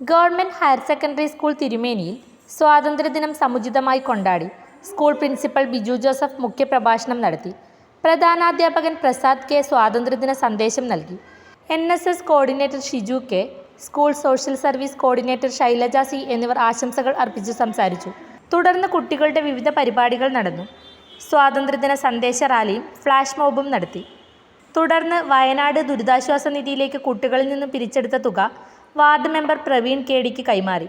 Government higher secondary school തിരുമേനിയിൽ സ്വാതന്ത്ര്യദിനം സമുചിതമായി കൊണ്ടാടി സ്കൂൾ പ്രിൻസിപ്പൽ ബിജു ജോസഫ് മുഖ്യപ്രഭാഷണം നടത്തി. പ്രധാനാധ്യാപകൻ പ്രസാദ് കെ സ്വാതന്ത്ര്യദിന സന്ദേശം നൽകി. N S S coordinator Shiju K school social service coordinator Shailaja C എന്നിവർ ആശംസകൾ അർപ്പിച്ചു സംസാരിച്ചു. തുടർന്ന് കുട്ടികളുടെ വിവിധ പരിപാടികൾ നടന്നു. സ്വാതന്ത്ര്യദിന സന്ദേശ റാലിയും ഫ്ലാഷ് മോബും നടത്തി. തുടർന്ന് വയനാട് ദുരിതാശ്വാസ നിധിയിലേക്ക് കുട്ടികളിൽ നിന്നും പിരിച്ചെടുത്ത തുക വാർഡ് മെമ്പർ പ്രവീൺ കേടിക്ക് കൈമാറി